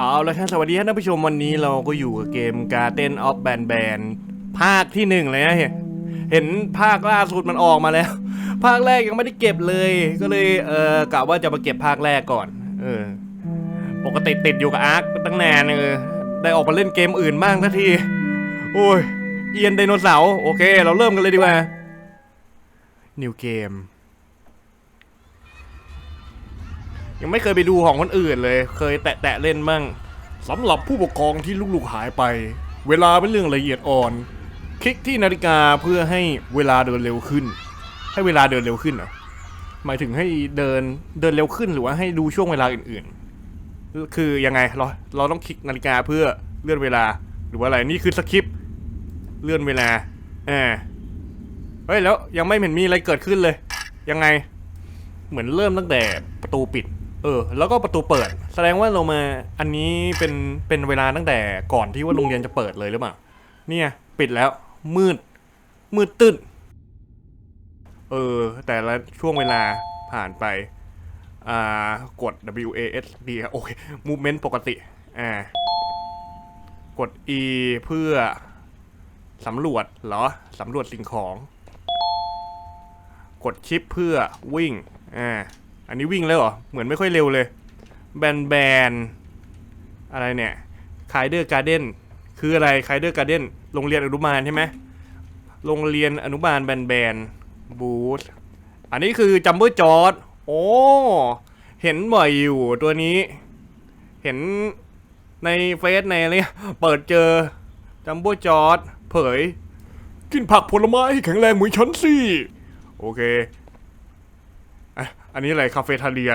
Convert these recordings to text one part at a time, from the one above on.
เอาละครับสวัสดีท่านผู้ชมวันนี้เราก็อยู่กับเกม Garden of Band Band ภาคที่หนึ่งเลยนะเห็นเห็นภาคล่าสุดมันออกมาแล้ว ภาคแรกยังไม่ได้เก็บเลย ก็เลยเออกะว่าจะมาเก็บภาคแรกก่อน เออ ปกติติดอยู่กับอาร์คตั้งนานเออได้ออกมาเล่นเกมอื่นบ้างสักที โอ้ย เอียนไดโนเสาร์โอเค เราเริ่มกันเลยดีกว่า New Game ยังไม่เคยไปดูของคนอื่นเลย เคยแตะแตะๆเล่นมั่งสำหรับผู้ปกครองที่ลูกๆหายไป เวลาเป็นเรื่องละเอียดอ่อน คลิกที่นาฬิกาเพื่อให้เวลาเดินเร็วขึ้น ให้เวลาเดินเร็วขึ้นเหรอหมายถึงให้เดินเดินเร็วขึ้นหรือว่าให้ดูช่วงเวลาอื่นๆ คือยังไงเราเราต้องคลิกนาฬิกาเพื่อเลื่อนเวลาหรือว่าอะไรนี่คือสคริปต์เลื่อนเวลาอ่าเฮ้ยแล้วยังไม่เห็นมีอะไรเกิดขึ้นเลย ยังไง เหมือนเริ่มตั้งแต่ประตูปิด เออ แล้วก็ประตูเปิด แสดงว่าเรามาอันนี้เป็นเป็นเวลาตั้งแต่ก่อนที่ว่าโรงเรียนจะเปิดเลยหรือเปล่าเนี่ย ปิดแล้วมืด มืดตื้นเออ แต่ละช่วงเวลาผ่านไป อ่า กด W A S D โอเค movement ปกติ อ่า กด E เพื่อสำรวจเหรอ สำรวจสิ่งของ กดชิปเพื่อวิ่ง อ่า อันนี้วิ่งแล้วเหรอ เหมือนไม่ค่อยเร็วเลย แบนแบนอะไรเนี่ยคายเดอร์การ์เด้นคืออะไรคายเดอร์การ์เด้นโรงเรียนอนุบาลใช่ไหมโรงเรียนอนุบาลแบนแบนบูธอันนี้คือจัมเบอร์จอร์ดโอ้เห็นบ่อยอยู่ตัวนี้ เห็นในเฟซในอะไรเปิดเจอจัมโบ้จอร์ดเผย กินผักผลไม้ให้แข็งแรงเหมือนฉันสิ โอเค อันนี้อะไรคาเฟ่ทาเลีย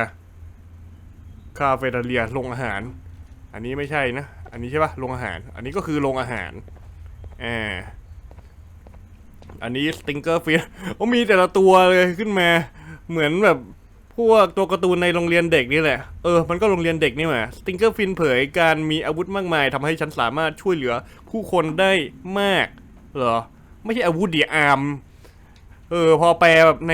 คาเฟ่ทาเลียโรงอาหาร อันนี้ไม่ใช่นะ อันนี้ใช่ปะโรงอาหาร อันนี้ก็คือโรงอาหารอ่าอันนี้สติงเกอร์ฟิชโอ้มีแต่ละตัวเลยขึ้นมา เหมือนแบบพวกตัวการ์ตูนในโรงเรียนเด็กนี่แหละ เออ มันก็โรงเรียนเด็กนี่แหละสติงเกอร์ฟินเผยการมีอาวุธมากมายทำให้ฉันสามารถช่วยเหลือผู้คนได้มากเหรอ ไม่ใช่อาวุธเดียอาร์ม เออ พอแปลแบบใน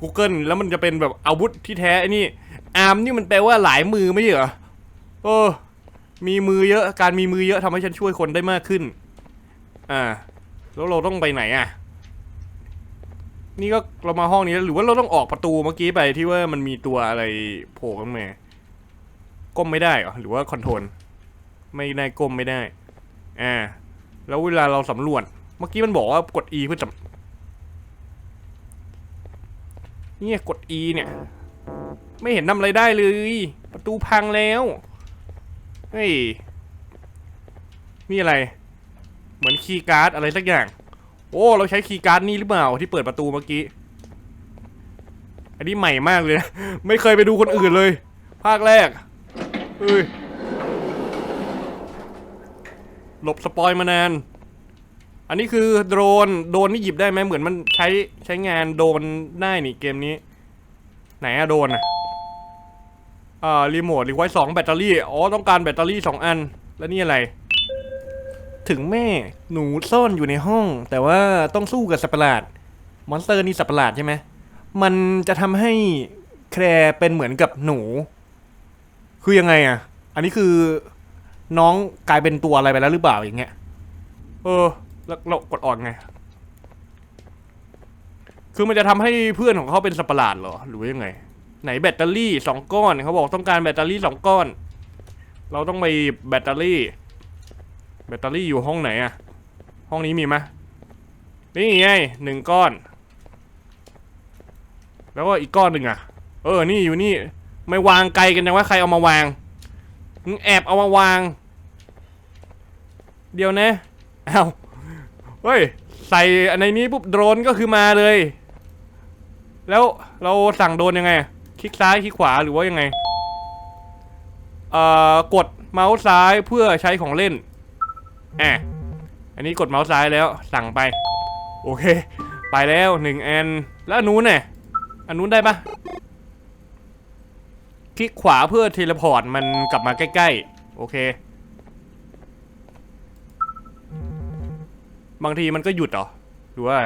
Google แล้วมันจะเป็นแบบอาวุธที่แท้ไอ้นี่อาร์มนี่มันแปลว่าหลายมือไม่ใช่เหรอเออ มีมือเยอะการมีมือเยอะทำให้ฉันช่วยคนได้มากขึ้น อ่า แล้วเราต้องไปไหนอะ นี่ก็เรามาห้องนี้แล้วหรือว่าเราต้องออกประตูเมื่อกี้ไปที่ว่ามันมีตัวอะไรโผล่ขึ้นมาก้มไม่ได้เหรอหรือว่าคอนโทรลไม่ได้ก้มไม่ได้ อ่า แล้วเวลาเราสำรวจ เมื่อกี้มันบอกว่ากด E เพื่อสำ เนี่ยกด E เนี่ย ไม่เห็นทำอะไรได้เลย ประตูพังแล้ว เฮ้ย นี่อะไร เหมือนคีย์การ์ดอะไรสักอย่าง โอ้ เราใช้คีย์การ์ดนี่หรือเปล่าที่เปิดประตูเมื่อกี้ อันนี้ใหม่มากเลยนะไม่เคยไปดูคนอื่นเลย ภาคแรกเฮ้ยหลบสปอยมานาน อันนี้คือโดรนโดรนนี่หยิบได้ไหมเหมือนมันใช้ใช้งานโดรนได้นี่เกมนี้ ไหนอะโดรนอะอ่ารีโมทรีไว้สองแบตเตอรี่อ๋อต้องการแบตเตอรี่สองอัน แล้วนี่อะไร ถึงแม่หนูซ่อนอยู่ในห้อง แต่ว่าต้องสู้กับสัตว์ประหลาด มอนสเตอร์นี่สัตว์ประหลาดใช่ไหมมันจะทำให้แครเป็นเหมือนกับหนู คือยังไงอะอันนี้คือน้องกลายเป็นตัวอะไรไปแล้วหรือเปล่าอย่างเงี้ยเออ แล้วเรากดออกไง คือมันจะทำให้เพื่อนของเขาเป็นสัตว์ประหลาดเหรอ หรือยังไง ไหนแบตเตอรี่สองก้อนเขาบอกต้องการแบตเตอรี่สองก้อน เราต้องไปแบตเตอรี่ แบตเตอรี่อยู่ห้องไหนอะห้องนี้มีไหมนี่ไงหนึ่งก้อน แล้วก็อีกก้อนหนึ่งอะเออ นี่อยู่นี่ ไม่วางไกลกันจังว่าใครเอามาวางมึงแอบเอามาวาง เดี๋ยวนะ เอาว เฮ้ย ใส่อันในนี้ปุ๊บโดรนก็คือมาเลย แล้วเราสั่งโดรนยังไง คลิกซ้ายคลิกขวาหรือว่ายังไง เอ่อกดเมาส์ซ้ายเพื่อใช้ของเล่นอะอันนี้กดเมาส์ซ้ายแล้วสั่งไป โอเค ไปแล้วหนึ่งแอนแล้วอันนู้นเนี่ยอันนู้นได้ปะคลิกขวาเพื่อเทเลพอร์ตมันกลับมาใกล้ๆ โอเค บางทีมันก็หยุดเหรอหรือว่า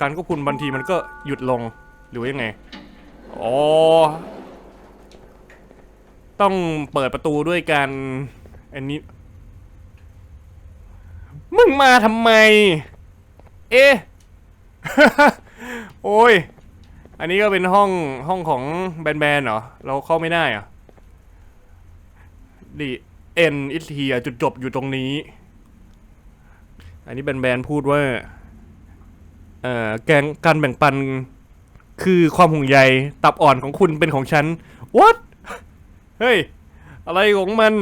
การควบคุมบางทีมันก็หยุดลงหรือว่ายังไงอ๋อต้องเปิดประตูด้วยกันอันนี้ มึงมาทำไม เอ๊ะ โอ้ย อันนี้ก็เป็นห้องห้องของแบนๆเหรอ เราเข้าไม่ได้เหรอะดิเอ็นอิสเฮียจุดจบอยู่ตรงนี้ อันนี้แบนๆพูดว่าเอ่อแกงการแบ่งปันคือความห่วงใยตับอ่อนของคุณเป็นของฉัน what เฮ้ย อะไรของมัน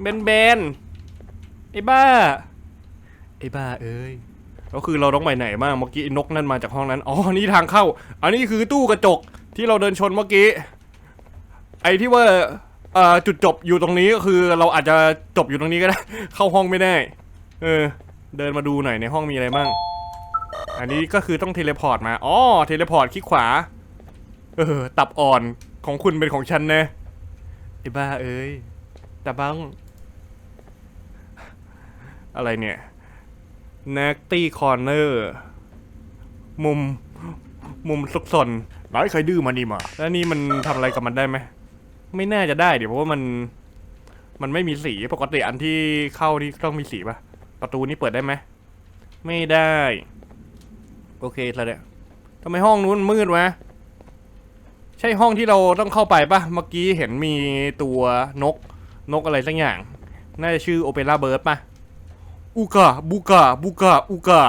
แบนๆไอ้บ้า ไอ้บ้าเอ้ย ก็คือเราต้องไปไหนบ้างเมื่อกี้นกนั่นมาจากห้องนั้น อ๋อ นี่ทางเข้า อันนี้คือตู้กระจกที่เราเดินชนเมื่อกี้ ไอ้ที่ว่าจุดจบอยู่ตรงนี้ก็คือเราอาจจะจบอยู่ตรงนี้ก็ได้ เข้าห้องไม่ได้ เออ เดินมาดูหน่อยในห้องมีอะไรบ้าง อันนี้ก็คือต้องเทเลพอร์ตมา อ๋อ เทเลพอร์ตคลิกขวา เออ ตับอ่อนของคุณเป็นของฉันนะไอ้บ้าเอ้ยตาบ้งอะไรเนี่ย n a กตี้คอร์เนอร์ มุม มุมซุกซนไหนใครดื้อมานี่มา แล้วนี่มันทำอะไรกับมันได้ไหม ไม่น่าจะได้เดี๋ยวเพราะว่ามัน มันไม่มีสี ปกติอันที่เข้านี่ต้องมีสีปะ ประตูนี้เปิดได้ไหม ไม่ได้ โอเคแล้วเนี่ยทำไมห้องนู้นมืดวะ ใช่ห้องที่เราต้องเข้าไปปะเมื่อกี้เห็นมีตัวนก นกอะไรสักอย่าง น่าจะชื่อโอเปร่าเบิร์ดปะอูกาบูกาบูกาอูกา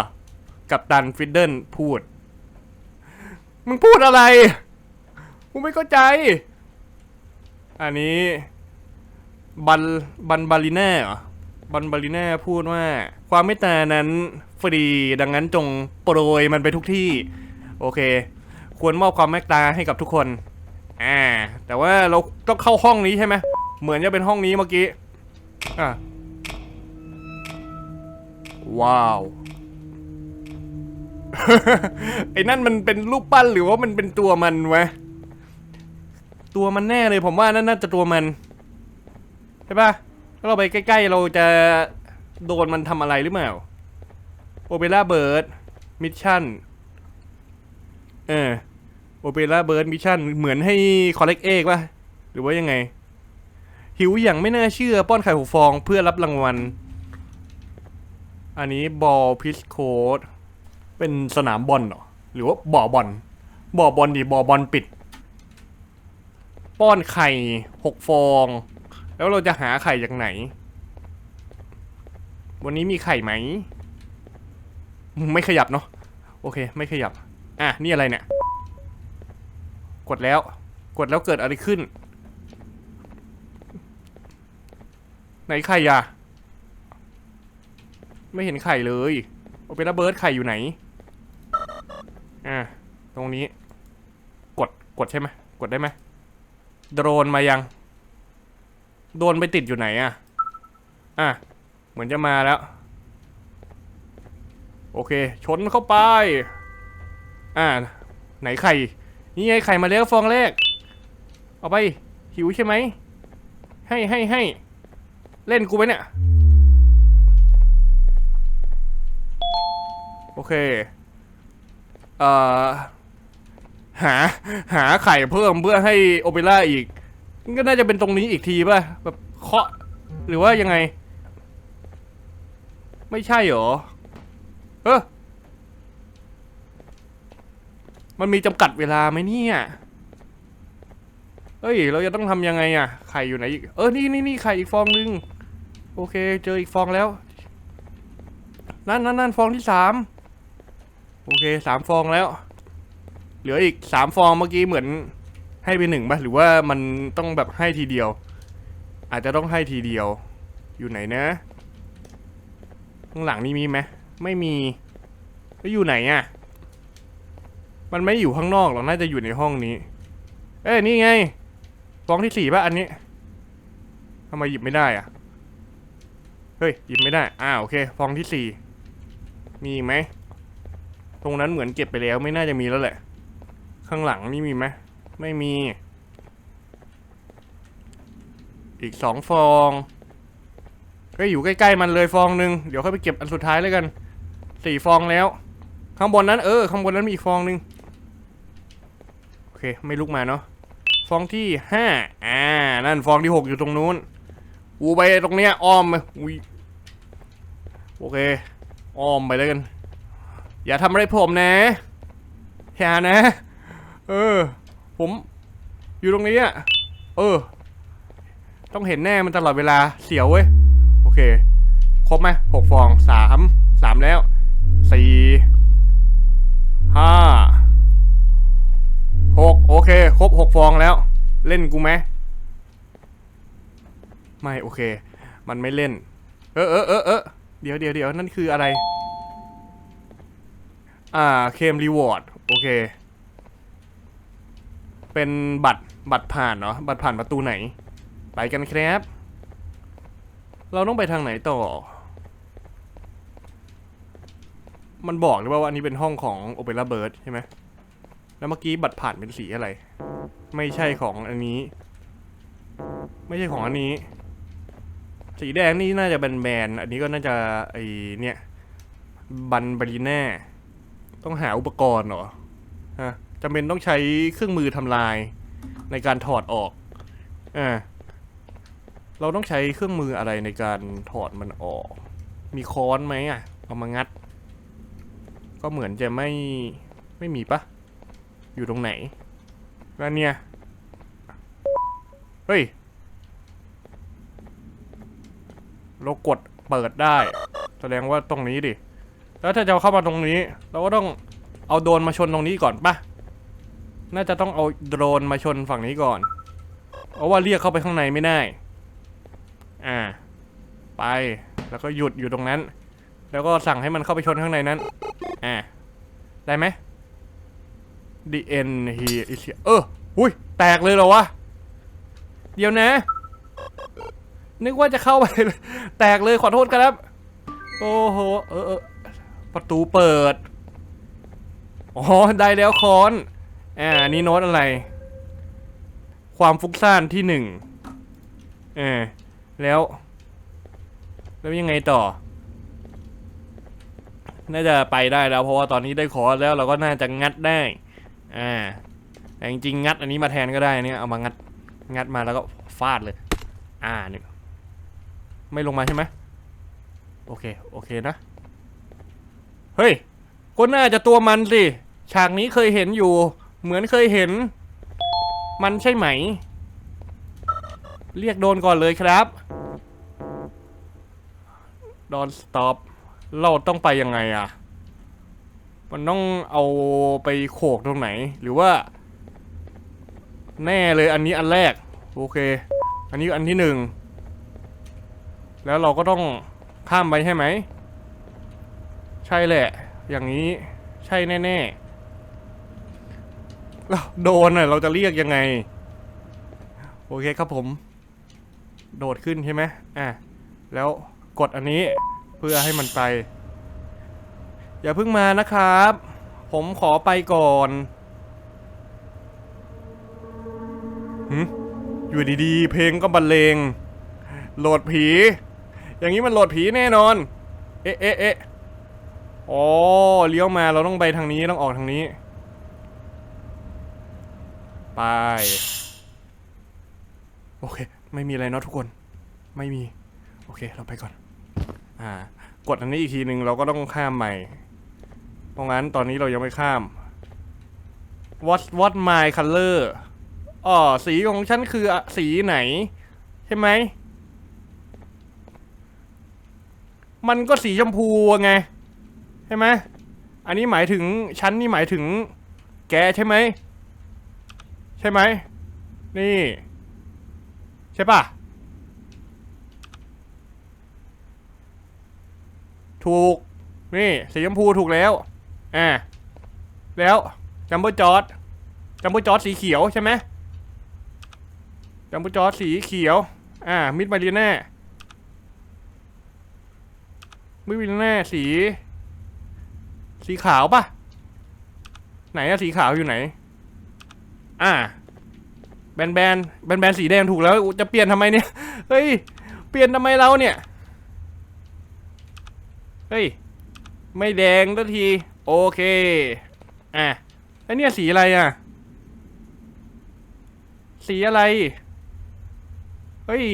กับตันฟิดเดิลพูด มึงพูดอะไรกูไม่เข้าใจ อันนี้ บันบันบาลิน่าเหรอ บันบาลิน่าพูดว่า ความเมตตานั้นฟรีดังนั้นจงโปรยมันไปทุกที่ โอเค ควรมอบความเมตตาให้กับทุกคนอ่าแต่ว่าเราต้องเข้าห้องนี้ใช่ไหมเหมือนจะเป็นห้องนี้เมื่อกี้อะว้าวไอ้นั่นมันเป็นรูปปั้นหรือว่ามันเป็นตัวมันวะตัวมันแน่เลยผมว่านั่นน่าจะตัวมันใช่ปะ เราไปใกล้ๆ เราจะโดนมันทำอะไรหรือเปล่าโอเปร่าเบิร์ดมิชชั่นเออโอเปร่าเบิร์ดมิชชั่นเหมือนให้คอลเลกเอกป่ะ หรือว่ายังไง หิวอย่างไม่น่าเชื่อป้อนไข่หกฟองเพื่อรับรางวัล อันนี้บอลพิชโคดเป็นสนามบอลเหรอ หรือว่าบ่อบอลบ่อบอลดิบ่อบอลปิด ป้อนไข่หกฟอง แล้วเราจะหาไข่จากไหน วันนี้มีไข่ไหม ไม่ขยับเนาะ โอเค ไม่ขยับ อะ นี่อะไรเนี่ย กดแล้ว กดแล้วเกิดอะไรขึ้น ไหนไข่อะไม่เห็นไข่เลยโอเปร่าเบิร์ดไข่อยู่ไหน อ่าตรงนี้ กด กดใช่ไหม กดได้ไหม โดรนมายัง โดนไปติดอยู่ไหนอะอะ เหมือนจะมาแล้ว โอเค ชนเข้าไป อ่า ไหนไข่ นี่ไงไข่มาแล้วฟองแรก เอาไป หิวใช่ไหม ให้ให้ให้ เล่นกูไปเนี่ย โอเค เอ่อ หา หาไข่เพิ่มเพื่อให้โอเปร่าอีก ก็น่าจะเป็นตรงนี้อีกทีป่ะแบบเคาะหรือว่ายังไง ไม่ใช่หรอเออมันมีจำกัดเวลาไหมเนี่ยเอ้ย เราจะต้องทำยังไงอะไข่อยู่ไหนอีก เออ นี่นี่นี่ไข่อีกฟองนึง โอเค เจออีกฟองแล้ว นั่นนั่นนั่นฟองที่สาม โอเค สามฟองแล้ว เหลืออีกสามฟองเมื่อกี้เหมือน ให้ไปหนึ่งป่ะหรือว่ามันต้องแบบให้ทีเดียว อาจจะต้องให้ทีเดียว อยู่ไหนนะข้างหลังนี่มีไหมไม่มีแล้วอยู่ไหนอะ มันไม่อยู่ข้างนอกหรอกน่าจะอยู่ในห้องนี้ เอ้ยนี่ไงฟองที่สี่ป่ะอันนี้ทำไมหยิบไม่ได้อะ เฮ้ยหยิบไม่ได้อ่าโอเคฟองที่สี่มีไหม ตรงนั้นเหมือนเก็บไปแล้วไม่น่าจะมีแล้วแหละ ข้างหลังนี่มีไหม ไม่มี อีกสองฟองก็อยู่ใกล้ๆมันเลยฟองหนึ่งเดี๋ยวค่อยไปเก็บอันสุดท้ายแล้วกันสี่ฟองแล้ว ข้างบนนั้นเออข้างบนนั้นมีอีกฟองหนึ่งโอเค ไม่ลุกมาเนาะฟองที่ห้าอ่านั่นฟองที่หกอยู่ตรงนู้นกูไปตรงเนี้ยอ้อมอุ้ยโอเคอ้อมไปแล้วกัน อย่าทำอะไรผมนะอย่านะ เออ ผมอยู่ตรงนี้อะ เออ ต้องเห็นแน่มันตลอดเวลาเสียวเว้ย โอเค ครบไหมหกฟองสามสามแล้วสี่ห้าหกโอเค ครบหกฟองแล้ว เล่นกูไหมไม่โอเค มันไม่เล่น เออเออเออเออเดี๋ยวเดี๋ยวเดี๋ยวนั่นคืออะไร อ่าเคมรีวอร์ดโอเค เป็นบัตรบัตรผ่านเนาะบัตรผ่านประตูไหน ไปกันครับ เราต้องไปทางไหนต่อ มันบอกหรือเปล่าว่าอันนี้เป็นห้องของโอเปร่าเบิร์ดใช่ไหมแล้วเมื่อกี้บัตรผ่านเป็นสีอะไร ไม่ใช่ของอันนี้ ไม่ใช่ของอันนี้ สีแดงนี่น่าจะเป็นแบนอันนี้ก็น่าจะไอเนี่ยบันบรีแน่ต้องหาอุปกรณ์เหรอฮะ จำเป็นต้องใช้เครื่องมือทำลายในการถอดออกอ่าเราต้องใช้เครื่องมืออะไรในการถอดมันออก มีค้อนไหมอะ เอามางัด ก็เหมือนจะไม่ไม่มีปะอยู่ตรงไหนแล้วเนี่ย เฮ้ย เรากดเปิดได้ แสดงว่าตรงนี้ดิ แล้วถ้าจะเข้ามาตรงนี้ เราก็ต้องเอาโดนมาชนตรงนี้ก่อนปะ น่าจะต้องเอาโดรนมาชนฝั่งนี้ก่อน เพราะว่าเรียกเข้าไปข้างในไม่ได้ อ่า ไป แล้วก็หยุดอยู่ตรงนั้น แล้วก็สั่งให้มันเข้าไปชนข้างในนั้น อ่า ได้ไหม The end here is here เอออุ้ย แตกเลยเหรอวะ เดี๋ยวนะ นึกว่าจะเข้าไป แตกเลยขอโทษครับ โอ้โห เออเออประตูเปิด อ๋อ ได้แล้วคอน อ่านี่โน้ตอะไร ความฟุกซ่านที่หนึ่งเออแล้ว แล้วยังไงต่อ น่าจะไปได้แล้ว เพราะว่าตอนนี้ได้คอร์สแล้วเราก็น่าจะงัดได้อ่าแต่จริงๆงัด อันนี้มาแทนก็ได้เนี่ยเอามางัดงัดมาแล้วก็ฟาดเลย อ่านี่ไม่ลงมาใช่ไหมโอเค โอเคนะ เฮ้ยก็น่าจะตัวมันสิ ฉากนี้เคยเห็นอยู่ เหมือนเคยเห็น มันใช่ไหม เรียกโดนก่อนเลยครับดอนสต็อปเราต้องไปยังไงอะมันต้องเอาไปโขกตรงไหน หรือว่า แน่เลยอันนี้อันแรก โอเค อันนี้อันที่หนึ่ง แล้วเราก็ต้องข้ามไปใช่ไหม ใช่แหละ อย่างนี้ใช่แน่ ๆ แล้วโดนน่ะเราจะเรียกยังไง โอเคครับผม โดดขึ้นใช่ไหมอะแล้วกดอันนี้เพื่อให้มันไป อย่าเพิ่งมานะครับ ผมขอไปก่อนหึอยู่ดีๆ เพลงก็บรรเลง โหลดผี อย่างนี้มันโหลดผีแน่นอน เอ๊ะเอ๊ะเอ๊ะอ๋อเลี้ยวมาเราต้องไปทางนี้ต้องออกทางนี้ ไป โอเค ไม่มีอะไรเนาะทุกคน ไม่มี โอเค เราไปก่อน อ่า กดอันนี้อีกทีหนึ่งเราก็ต้องข้ามใหม่ เพราะงั้นตอนนี้เรายังไม่ข้าม what what my color อ๋อ สีของฉันคืออะสีไหน ใช่ไหม มันก็สีชมพูไง ใช่ไหม อันนี้หมายถึง ฉันนี่หมายถึง แกใช่ไหม ใช่ไหม นี่ ใช่ป่ะ ถูก นี่ สีชมพูถูกแล้ว อ่า แล้วจัมโบ้จอร์ดจัมโบ้จอร์ดสีเขียวใช่ไหมจัมโบ้จอร์ดสีเขียว อ่า มิดมารีน่ามิดมารีน่าสี สีขาวป่ะ ไหนอะสีขาวอยู่ไหน อ่า แบนแบนแบนแบนสีแดงถูกแล้วจะเปลี่ยนทำไมเนี่ย เฮ้ย เปลี่ยนทำไมเราเนี่ย เฮ้ย ไม่แดงทันที โอเค อะแล้วเนี่ยสีอะไรอะ สีอะไร เฮ้ย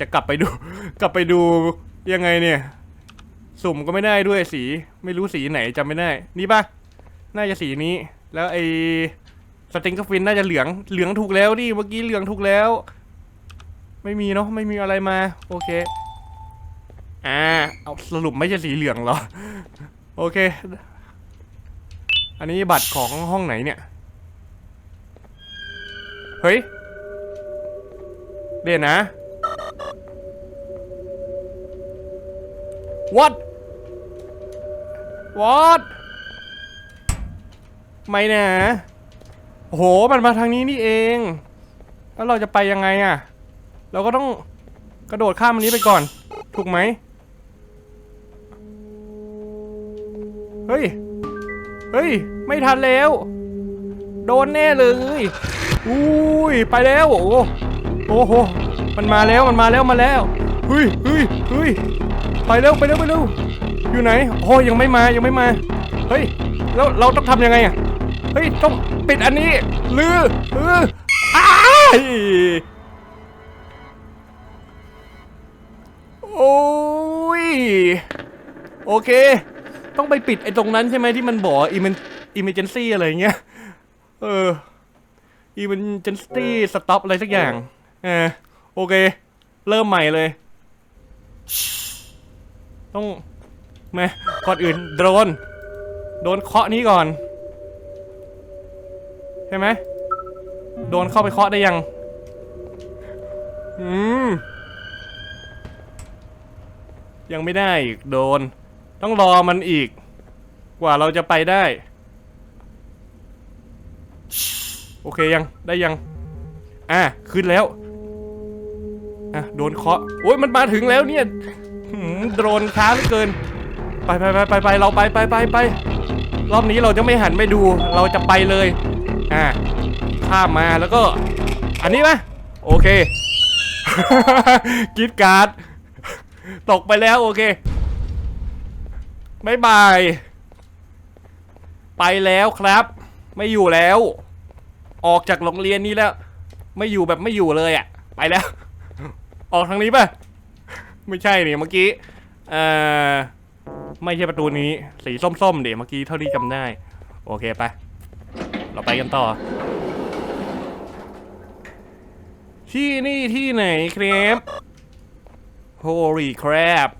จะกลับไปดู กลับไปดูยังไงเนี่ย สุ่มก็ไม่ได้ด้วยสี ไม่รู้สีไหนจำไม่ได้ นี่ปะน่าจะสีนี้ แล้วไอ สติงกฟินน่าจะเหลืองเหลืองถูกแล้วดิเมื่อกี้เหลืองถูกแล้ว ไม่มีเนาะไม่มีอะไรมา โอเคอ่าเอาสรุปไม่ใช่สีเหลืองเหรอ โอเค อันนี้บัตรของห้องไหนเนี่ย เฮ้ยเดี๋ยวนะ what what ไม่นะ โอ้โหมันมาทางนี้นี่เอง แล้วเราจะไปยังไงอะเราก็ต้องกระโดดข้ามอันนี้ไปก่อน ถูกไหมเฮ้ย เฮ้ย ไม่ทันแล้ว โดนแน่เลยอุ้ย ไปแล้ว โอ้โหโอ้โห มันมาแล้ว มันมาแล้ว มาแล้วเฮ้ยเฮ้ยเฮ้ยไปเร็ว ไปเร็ว ไปเร็ว อยู่ไหน โอ้ยยังไม่มา ยังไม่มา เฮ้ย แล้วเราต้องทำยังไงอะเฮ้ย ต้อง ปิดอันนี้ลือเอออ้ายโอ้ยโอเค ต้องไปปิดไอ้ตรงนั้นใช่ไหมที่มันบอกอิมอิมเจนซี่อะไรเงี้ย เอออิมเจนซี่สต็อปอะไรสักอย่างเออโอเค เริ่มใหม่เลย ต้องแม่ก่อนอื่นโดน โดนเคาะนี้ก่อน ใช่ไหมโดนเข้าไปเคาะได้ยัง อืม ยังไม่ได้อีกโดน ต้องรอมันอีก กว่าเราจะไปได้ โอเคยังได้ยัง อะ ขึ้นแล้ว อะ โดนเคาะ โอ้ยมันมาถึงแล้วเนี่ยหืมโดรนช้าเหลือเกิน ไปไปไปไปไปเราไปไปไปไปรอบนี้เราจะไม่หันไปดู เราจะไปเลย อะข้ามมาแล้วก็ อันนี้ไหมโอเคกรีดการ์ดตกไปแล้วโอเคบายบาย ไปแล้วครับ ไม่อยู่แล้ว ออกจากโรงเรียนนี้แล้ว ไม่อยู่แบบไม่อยู่เลยอะ่ะ ไปแล้ว ออกทางนี้ป่ะ ไม่ใช่นี่เมื่อกี้ เอ่อ ไม่ใช่ประตูนี้ สีส้มๆเดี๋ยวเมื่อกี้เท่าที่จำได้ โอเคไป เราไปกันต่อ ที่นี่ที่ไหนครับ Holy crap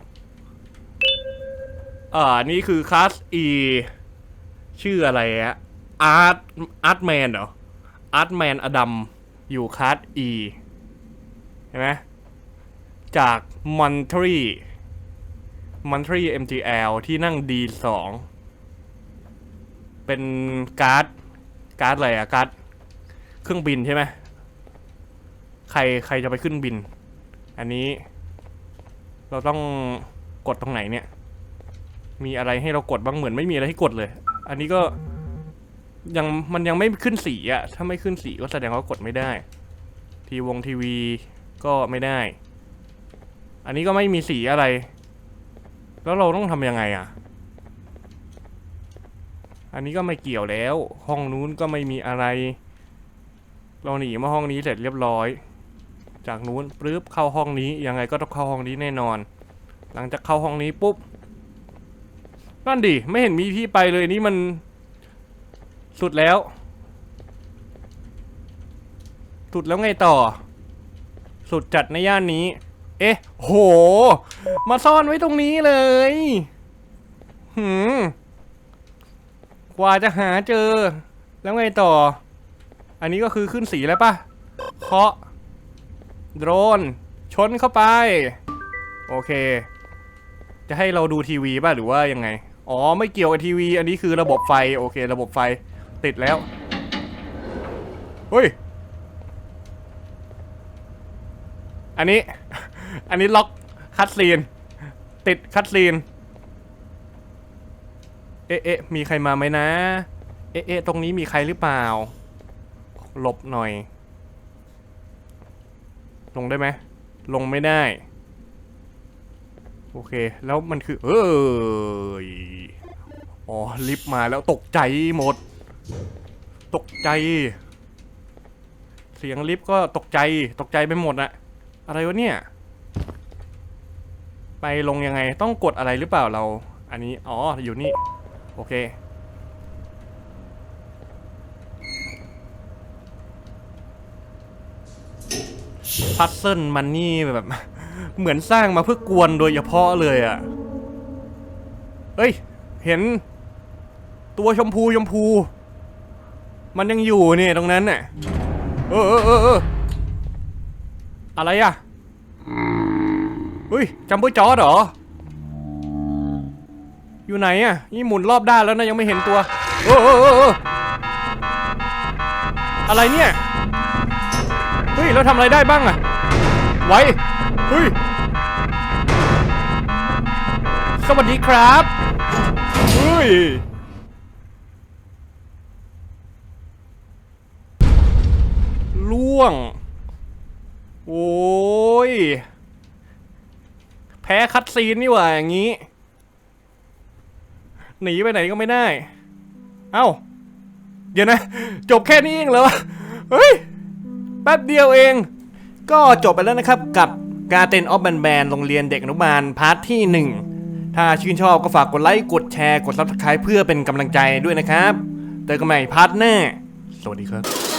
อ่า นี่คือคลาส E ชื่ออะไรอะอาร์ตอาร์ตแมนเหรออาร์ตแมนอดัมอยู่คลาส E เห็นไหมจากมอนทรีมอนทรี MTL ที่นั่ง D2 เป็นการ์ด การ์ดอะไรอะการ์ดเครื่องบินใช่ไหมใครใครจะไปขึ้นบิน อันนี้ เราต้องกดตรงไหนเนี่ย มีอะไรให้เรากดบ้างเหมือนไม่มีอะไรให้กดเลย อันนี้ก็ยังมันยังไม่ขึ้นสีอะถ้าไม่ขึ้นสีก็แสดงว่ากดไม่ได้ ทีวงทีวีก็ไม่ได้ อันนี้ก็ไม่มีสีอะไร แล้วเราต้องทำยังไงอะ อันนี้ก็ไม่เกี่ยวแล้ว ห้องนู้นก็ไม่มีอะไร เราหนีมาห้องนี้เสร็จเรียบร้อย จากนู้นปึ๊บเข้าห้องนี้ยังไงก็ต้องเข้าห้องนี้แน่นอน หลังจากเข้าห้องนี้ปุ๊บนั่นดิไม่เห็นมีที่ไปเลยนี่มันสุดแล้ว สุดแล้วไงต่อ สุดจัดในย่านนี้ เอ๊ะ โห มาซ่อนไว้ตรงนี้เลย หืม กว่าจะหาเจอ แล้วไงต่อ อันนี้ก็คือขึ้นสีแล้วปะเคาะโดรน ชนเข้าไป โอเค จะให้เราดูทีวีป่ะหรือว่ายังไง อ๋อ ไม่เกี่ยวกับทีวี อันนี้คือระบบไฟ โอเค ระบบไฟติดแล้ว เฮ้ย อันนี้ อันนี้ล็อกคัดซีน ติดคัดซีน เอ๊ะเอ๊ะมีใครมาไหมนะ เอ๊ะเอ๊ะตรงนี้มีใครหรือเปล่า หลบหน่อย ลงได้ไหม ลงไม่ได้ โอเค แล้วมันคือ เอ้ยอ๋อ ลิฟต์มาแล้วตกใจหมด ตกใจ เสียงลิฟต์ก็ตกใจ ตกใจไปหมดอะอะไรวะเนี่ย ไปลงยังไง ต้องกดอะไรหรือเปล่าเรา อันนี้ อ๋อ อยู่นี่ โอเค พัซเซิลมันนี่แบบ เหมือนสร้างมาเพื่อกวนโดยเฉพาะเลยอะ่ะ เฮ้ย เห็น ตัวชมพูชมพู มันยังอยู่นี่ตรงนั้นน่ะ เออเออเออเอออะไรอะเฮ้ยจัมโบ้จอร์ดเหรอ อยู่ไหนอะนี่หมุนรอบด้านแล้วนะยังไม่เห็นตัวเออเออเอออออะไรเนี่ย เฮ้ยเราทำอะไรได้บ้างอะไว้ เฮ้ย สวัสดีครับ เฮ้ยล่วง โอ้ย แพ้คัดซีนนี่หว่าอย่างนี้ หนีไปไหนก็ไม่ได้ เอ้า เดี๋ยวนะ จบแค่นี้เองเหรอ เฮ้ย แป๊บเดียวเอง ก็จบไปแล้วนะครับกับการเต้นออฟแบนแบนโรงเรียนเด็กอนุบาลพาร์ทที่ 1 ถ้าชื่นชอบก็ฝากกดไลค์ กดแชร์ กดซับสไคร b e เพื่อเป็นกำลังใจด้วยนะครับ เจอกันใหม่พาร์ทหน้า สวัสดีครับ